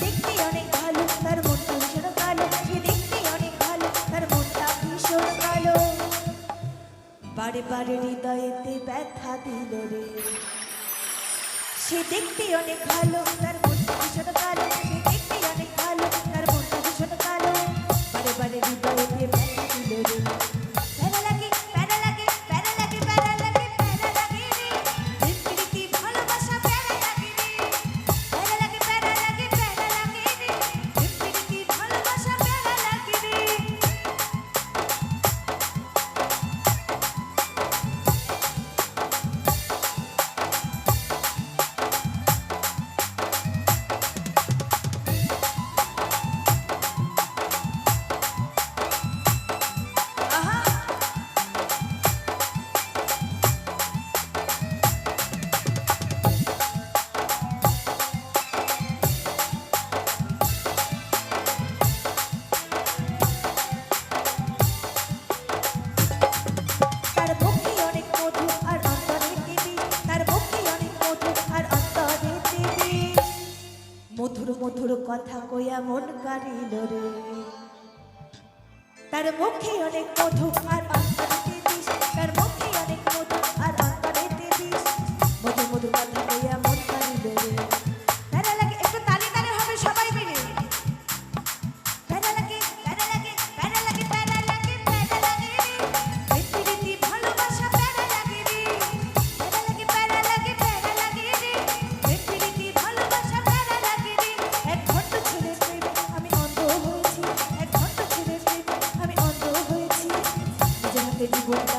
দেখতে অনেক ভালো, তার মনটা ভীষণ ভালো। সে দেখতে অনেক ভালো, তার মনটা ভীষণ ভীষণ ভালো। সে দেখতে অনেক ভালো মধুর কথা কইয়া মন কারিল রে। তার মুখে অনেক মধু আর Thank you.